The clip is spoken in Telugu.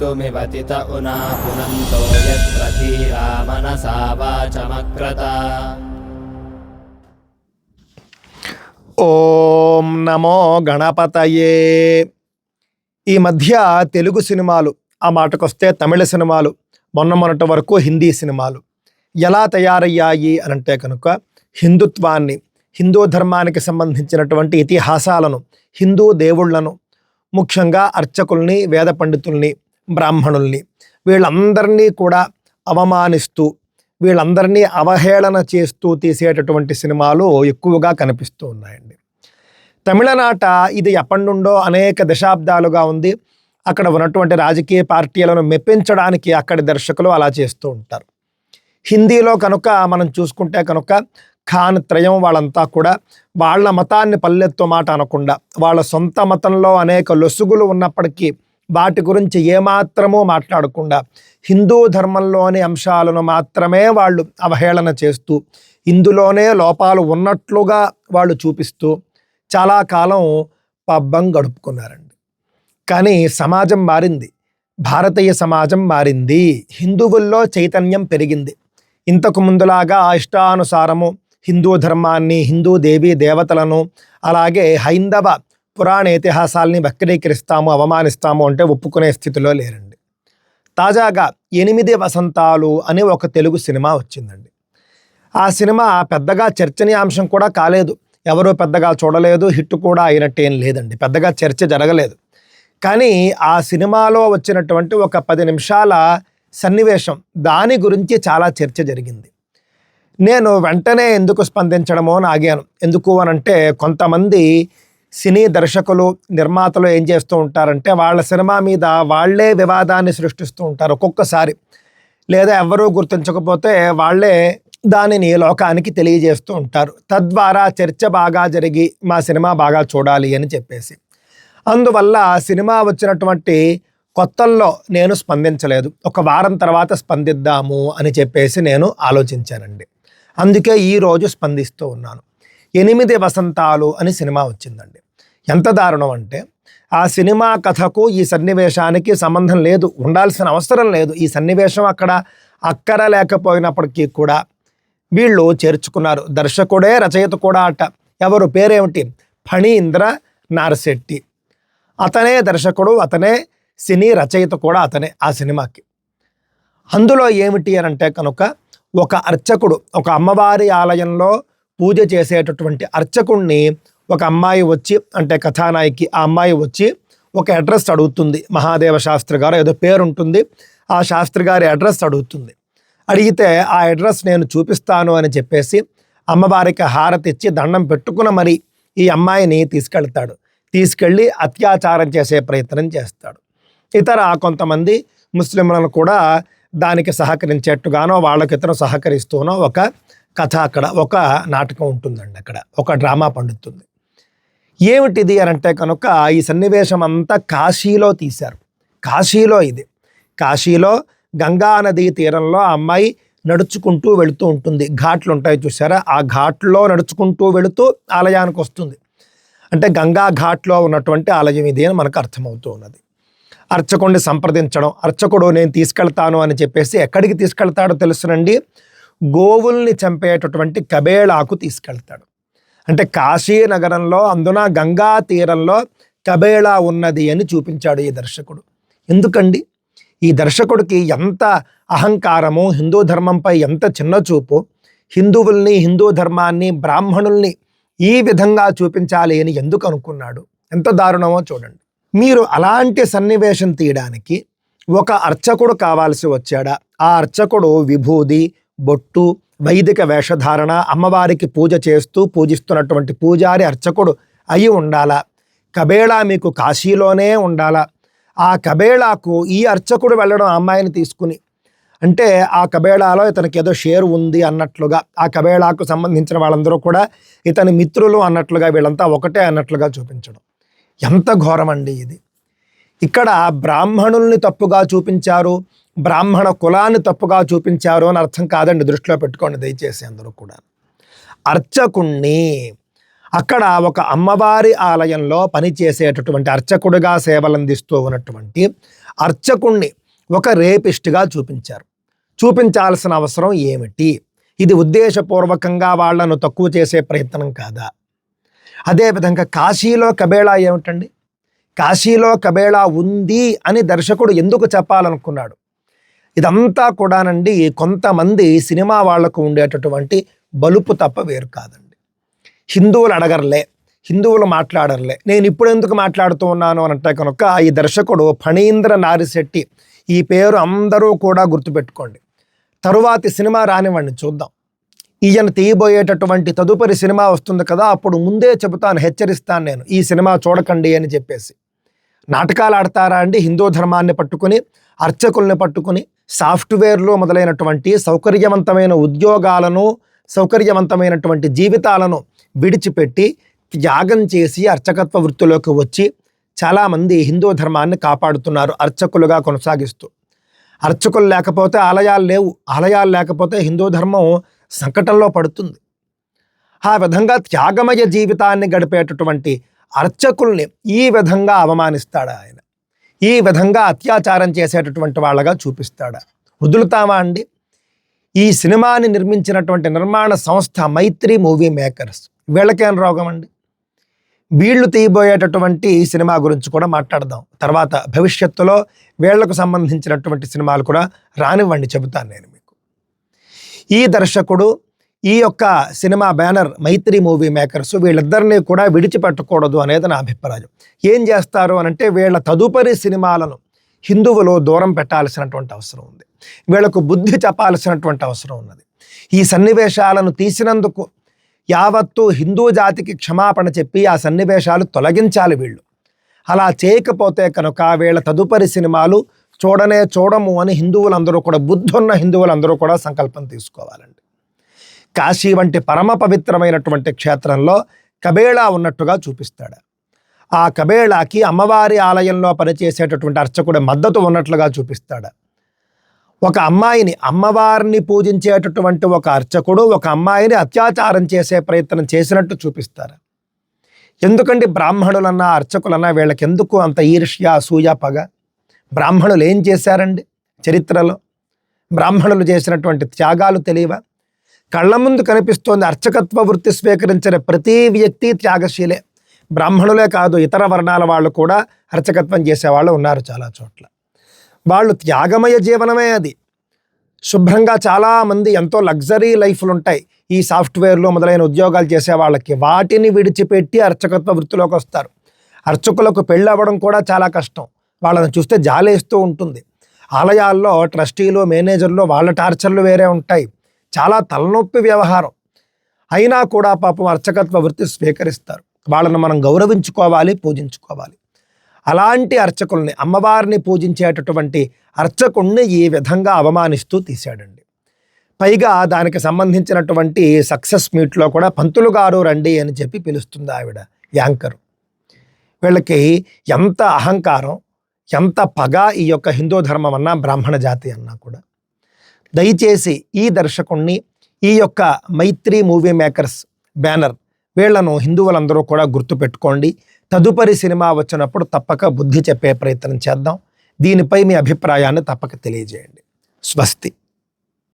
कर्तुमिवतित उना पुनन्तो यत्र धीरा मनसा वाचमक्रता ఓం నమో గణపతయే ఈ మధ్య తెలుగు సినిమాలు ఆ మాటకొస్తే తమిళ సినిమాలు మొన్న మొన్నటి వరకు హిందీ సినిమాలు ఎలా తయారయ్యాయి అని అంటే కనుక హిందుత్వాన్ని హిందూ ధర్మానికి సంబంధించినటువంటి ఇతిహాసాలను హిందూ దేవుళ్లను ముఖ్యంగా అర్చకుల్ని వేద పండితుల్ని బ్రాహ్మణుల్ని. వీళ్ళందరినీ కూడా అవమానిస్తూ వీళ్ళందరినీ అవహేళన చేస్తూ తీసేటటువంటి సినిమాలు ఎక్కువగా కనిపిస్తూ ఉన్నాయండి. తమిళనాట ఇది ఎప్పటి నుండో అనేక దశాబ్దాలుగా ఉంది. అక్కడ ఉన్నటువంటి రాజకీయ పార్టీలను మెప్పించడానికి అక్కడి దర్శకులు అలా చేస్తూ ఉంటారు. హిందీలో కనుక మనం చూసుకుంటే కనుక ఖాన్ త్రయం వాళ్ళంతా కూడా వాళ్ళ మతాన్ని పల్లెత్తు మాట అనకుండా వాళ్ళ సొంత మతంలో అనేక లొసుగులు ఉన్నప్పటికీ వాటి గురించి ఏమాత్రమూ మాట్లాడకుండా హిందూ ధర్మంలోని అంశాలను మాత్రమే వాళ్ళు అవహేళన చేస్తూ ఇందులోనే లోపాలు ఉన్నట్లుగా వాళ్ళు చూపిస్తూ చాలా కాలం పబ్బం గడుపుకున్నారండి. కానీ సమాజం మారింది. భారతీయ సమాజం మారింది. హిందువుల్లో చైతన్యం పెరిగింది. ఇంతకు ముందులాగా ఇష్టానుసారము హిందూ ధర్మాన్ని హిందూ దేవీ దేవతలను అలాగే హైందవ పురాణ ఇతిహాసాల్ని వక్రీకరిస్తాము అవమానిస్తాము అంటే ఒప్పుకునే స్థితిలో లేరండి. తాజాగా ఎనిమిది వసంతాలు అని ఒక తెలుగు సినిమా వచ్చిందండి. ఆ సినిమా పెద్దగా చర్చనీయాంశం కూడా కాలేదు. ఎవరూ పెద్దగా చూడలేదు హిట్ కూడా అయినట్టేం లేదండి. పెద్దగా చర్చ జరగలేదు. కానీ ఆ సినిమాలో వచ్చినటువంటి ఒక పది నిమిషాల సన్నివేశం దాని గురించి చాలా చర్చ జరిగింది. నేను వెంటనే ఎందుకు స్పందించడమో అని ఆగాను. ఎందుకు అని అంటే కొంతమంది సినీ దర్శకులు నిర్మాతలు ఏం చేస్తూ ఉంటారంటే వాళ్ళ సినిమా మీద వాళ్ళే వివాదాన్ని సృష్టిస్తూ ఉంటారు ఒక్కొక్కసారి. లేదా ఎవరూ గుర్తించకపోతే వాళ్ళే దానిని లోకానికి తెలియజేస్తూ ఉంటారు. తద్వారా చర్చ బాగా జరిగి మా సినిమా బాగా చూడాలి అని చెప్పేసి. అందువల్ల సినిమా వచ్చినటువంటి కొత్తల్లో నేను స్పందించలేదు. ఒక వారం తర్వాత స్పందిద్దాము అని చెప్పేసి నేను ఆలోచించానండి. అందుకే ఈరోజు స్పందిస్తూ ఉన్నాను. ఎనిమిది వసంతాలు అని సినిమా వచ్చిందండి. ఎంత దారుణం అంటే ఆ సినిమా కథకు ఈ సన్నివేశానికి సంబంధం లేదు ఉండాల్సిన అవసరం లేదు. ఈ సన్నివేశం అక్కడ అక్కర లేకపోయినప్పటికీ కూడా వీళ్ళు చేర్చుకున్నారు. దర్శకుడే రచయిత కూడా అట. ఎవరు? పేరేమిటి? ఫణీంద్ర నారశెట్టి. అతనే దర్శకుడు అతనే సినీ రచయిత కూడా అతనే ఆ సినిమాకి. అందులో ఏమిటి అని అంటే కనుక ఒక అర్చకుడు ఒక అమ్మవారి ఆలయంలో పూజ చేసేటటువంటి అర్చకుణ్ణి ఒక అమ్మాయి వచ్చి అంటే కథానాయికి ఆ అమ్మాయి వచ్చి ఒక అడ్రస్ అడుగుతుంది. మహాదేవ శాస్త్రి గారు ఏదో పేరు ఉంటుంది ఆ శాస్త్రి గారి అడ్రస్ అడుగుతుంది. అడిగితే ఆ అడ్రస్ నేను చూపిస్తాను అని చెప్పేసి అమ్మవారికి హారతి ఇచ్చి దండం పెట్టుకున్న మరి ఈ అమ్మాయిని తీసుకెళ్తాడు. తీసుకెళ్ళి అత్యాచారం చేసే ప్రయత్నం చేస్తాడు. ఇతర కొంతమంది ముస్లింలను కూడా దానికి సహకరించేట్టుగానో వాళ్ళకి ఇతను సహకరిస్తూనో ఒక కథ అక్కడ ఒక నాటకం ఉంటుందండి అక్కడ. ఒక డ్రామా పండుతుంది. ఏమిటిది అని అంటే కనుక ఈ సన్నివేశం అంతా కాశీలో తీశారు. కాశీలో ఇది. కాశీలో గంగానది తీరంలో ఆ అమ్మాయి నడుచుకుంటూ వెళుతూ ఉంటుంది. ఘాట్లు ఉంటాయి చూసారా ఆ ఘాట్లో నడుచుకుంటూ వెళుతూ ఆలయానికి వస్తుంది. అంటే గంగా ఘాట్లో ఉన్నటువంటి ఆలయం ఇది అని మనకు అర్థమవుతూ ఉన్నది. అర్చకుడిని సంప్రదించడం అర్చకుడు నేను తీసుకెళ్తాను అని చెప్పేసి ఎక్కడికి తీసుకెళ్తాడో తెలుసునండి. గోవుల్ని చంపేటటువంటి కబేళాకు తీసుకెళ్తాడు. అంటే కాశీ నగరంలో అందున గంగా తీరంలో కబేళా ఉన్నది అని చూపించాడు ఈ దర్శకుడు. ఎందుకండి? ఈ దర్శకుడికి ఎంత అహంకారము హిందూ ధర్మంపై ఎంత చిన్న చూపు హిందువుల్ని హిందూ ధర్మాన్ని బ్రాహ్మణుల్ని ఈ విధంగా చూపించాలి అని ఎందుకు అనుకున్నాడు? ఎంత దారుణమో చూడండి. మీరు అలాంటి సన్నివేశం తీయడానికి ఒక అర్చకుడు కావాల్సి వచ్చాడా? ఆ అర్చకుడు విభూది బొట్టు వైదిక వేషధారణ అమ్మవారికి పూజ చేస్తూ పూజిస్తున్నటువంటి పూజారి అర్చకుడు అయి ఉండాలా. కబేళా మీకు కాశీలోనే ఉండాలా. ఆ కబేళాకు ఈ అర్చకుడు వెళ్ళడం అమ్మాయిని తీసుకుని. అంటే ఆ కబేళాలో ఇతనికి ఏదో షేర్ ఉంది అన్నట్లుగా. ఆ కబేళాకు సంబంధించిన వాళ్ళందరూ కూడా ఇతని మిత్రులు అన్నట్లుగా వీళ్ళంతా ఒకటే అన్నట్లుగా చూపించడం. ఎంత ఘోరమండి ఇది. ఇక్కడ బ్రాహ్మణుల్ని తప్పుగా చూపించారు. బ్రాహ్మణ కులాన్ని తప్పుగా చూపించారు అని అర్థం కాదండి దృష్టిలో పెట్టుకోండి దయచేసి అందరూ కూడా. అర్చకుణ్ణి అక్కడ ఒక అమ్మవారి ఆలయంలో పనిచేసేటటువంటి అర్చకుడిగా సేవలందిస్తూ ఉన్నటువంటి అర్చకుణ్ణి ఒక రేపిస్ట్గా చూపించారు. చూపించాల్సిన అవసరం ఏమిటి? ఇది ఉద్దేశపూర్వకంగా వాళ్ళను తక్కువ చేసే ప్రయత్నం కాదా? అదేవిధంగా కాశీలో కబేళా ఏమిటండి? కాశీలో కబేళా ఉంది అని దర్శకుడు ఎందుకు చెప్పాలనుకున్నాడు? ఇదంతా కూడానండి కొంతమంది సినిమా వాళ్ళకు ఉండేటటువంటి బలుపు తప్ప వేరు కాదండి. హిందువులు అడగర్లే హిందువులు మాట్లాడర్లే. నేను ఇప్పుడు ఎందుకు మాట్లాడుతూ ఉన్నాను అని అంటే కనుక ఈ దర్శకుడు ఫణీంద్ర నారిశెట్టి ఈ పేరు అందరూ కూడా గుర్తుపెట్టుకోండి. తరువాతి సినిమా రానివ్వండి చూద్దాం. ఈయన తీయబోయేటటువంటి తదుపరి సినిమా వస్తుంది కదా అప్పుడు ముందే చెబుతాను హెచ్చరిస్తాను నేను ఈ సినిమా చూడకండి అని చెప్పేసి. నాటకాలు ఆడతారా అండి హిందూ ధర్మాన్ని పట్టుకుని? అర్చకుల్ని పట్టుకుని సాఫ్ట్వేర్లో మొదలైనటువంటి సౌకర్యవంతమైన ఉద్యోగాలను సౌకర్యవంతమైనటువంటి జీవితాలను విడిచిపెట్టి త్యాగం చేసి అర్చకత్వ వృత్తిలోకి వచ్చి చాలామంది హిందూ ధర్మాన్ని కాపాడుతున్నారు అర్చకులుగా కొనసాగిస్తూ. అర్చకులు లేకపోతే ఆలయాలు లేవు. ఆలయాలు లేకపోతే హిందూ ధర్మం సంకటంలో పడుతుంది. ఆ విధంగా త్యాగమయ జీవితాన్ని గడిపేటటువంటి అర్చకుల్ని ఈ విధంగా అవమానిస్తాడా ఆయన? ఈ విధంగా అత్యాచారం చేసేటటువంటి వాళ్ళగా చూపిస్తాడా. వదులుతామా అండి? ఈ సినిమాని నిర్మించినటువంటి నిర్మాణ సంస్థ మైత్రి మూవీ మేకర్స్. వీళ్ళకేం రోగం అండి? వీళ్ళు తీయబోయేటటువంటి సినిమా గురించి కూడా మాట్లాడదాం. తర్వాత భవిష్యత్తులో వీళ్ళకు సంబంధించినటువంటి సినిమాలు కూడా రానివ్వండి చెబుతాను నేను మీకు. ఈ దర్శకుడు ఈ యొక్క cinema banner Mythri movie makers వీళ్ళిద్దరినీ కూడా విడిచిపెట్టకూడదు అనేది నా అభిప్రాయం. ఏం చేస్తారు అనంటే వీళ్ళ తదుపరి సినిమాలను హిందువులో దూరం పెట్టాల్సినటువంటి అవసరం ఉంది. వీళ్ళకు బుద్ధి చెప్పాల్సినటువంటి అవసరం ఉన్నది. ఈ సన్నివేశాలను తీసినందుకు యావత్తు హిందూ జాతికి క్షమాపణ చెప్పి ఆ సన్నివేశాలు తొలగించాలి వీళ్ళు. అలా చేయకపోతే కనుక వీళ్ళ తదుపరి సినిమాలు చూడనే చూడము అని హిందువులందరూ కూడా బుద్ధున్న హిందువులందరూ కూడా సంకల్పం తీసుకోవాలండి. కాశీ వంటి పరమ పవిత్రమైనటువంటి క్షేత్రంలో కబేళా ఉన్నట్టుగా చూపిస్తాడు. ఆ కబేళాకి అమ్మవారి ఆలయంలో పనిచేసేటటువంటి అర్చకుడి మద్దతు ఉన్నట్లుగా చూపిస్తాడు. ఒక అమ్మాయిని అమ్మవారిని పూజించేటటువంటి ఒక అర్చకుడు ఒక అమ్మాయిని అత్యాచారం చేసే ప్రయత్నం చేసినట్టు చూపిస్తారు. ఎందుకంటే బ్రాహ్మణులన్నా అర్చకులన్నా వీళ్ళకి ఎందుకు అంత ఈర్ష్య అసూయ పగ? బ్రాహ్మణులు ఏం చేశారండి చరిత్రలో? బ్రాహ్మణులు చేసినటువంటి త్యాగాలు తెలియవా? కళ్ళ ముందు కనిపిస్తోంది అర్చకత్వ వృత్తి స్వీకరించిన ప్రతి వ్యక్తి త్యాగశీలే. బ్రాహ్మణులే కాదు ఇతర వర్ణాల వాళ్ళు కూడా అర్చకత్వం చేసేవాళ్ళు ఉన్నారు చాలా చోట్ల. వాళ్ళు త్యాగమయ జీవనమే అది. శుభ్రంగా చాలామంది ఎంతో లగ్జరీ లైఫ్లు ఉంటాయి ఈ సాఫ్ట్వేర్లో మొదలైన ఉద్యోగాలు చేసే వాళ్ళకి వాటిని విడిచిపెట్టి అర్చకత్వ వృత్తిలోకి వస్తారు. అర్చకులకు పెళ్ళి అవ్వడం కూడా చాలా కష్టం. వాళ్ళని చూస్తే జాలేస్తూ ఉంటుంది. ఆలయాల్లో ట్రస్టీలు మేనేజర్లు వాళ్ళ టార్చర్లు వేరే ఉంటాయి. చాలా తలనొప్పి వ్యవహారం. అయినా కూడా పాపం అర్చకత్వ వృత్తి స్వీకరిస్తారు. వాళ్ళను మనం గౌరవించుకోవాలి పూజించుకోవాలి. అలాంటి అర్చకుల్ని అమ్మవారిని పూజించేటటువంటి అర్చకుణ్ణి ఈ విధంగా అవమానిస్తూ తీశాడండి. పైగా దానికి సంబంధించినటువంటి సక్సెస్ మీట్లో కూడా పంతులు గారు రండి అని చెప్పి పిలుస్తుంది ఆవిడ యాంకరు. వీళ్ళకి ఎంత అహంకారం ఎంత పగ ఈ యొక్క హిందూ ధర్మం అన్నా బ్రాహ్మణ జాతి అన్నా కూడా. దయచేసి ఈ దర్శకుణ్ణి ఈ యొక్క మైత్రి మూవీ మేకర్స్ బ్యానర్ వీళ్ళను హిందువులందరూ కూడా గుర్తుపెట్టుకోండి. తదుపరి సినిమా వచ్చినప్పుడు తప్పక బుద్ధి చెప్పే ప్రయత్నం చేద్దాం. దీనిపై మీ అభిప్రాయాన్ని తప్పక తెలియజేయండి. స్వస్తి.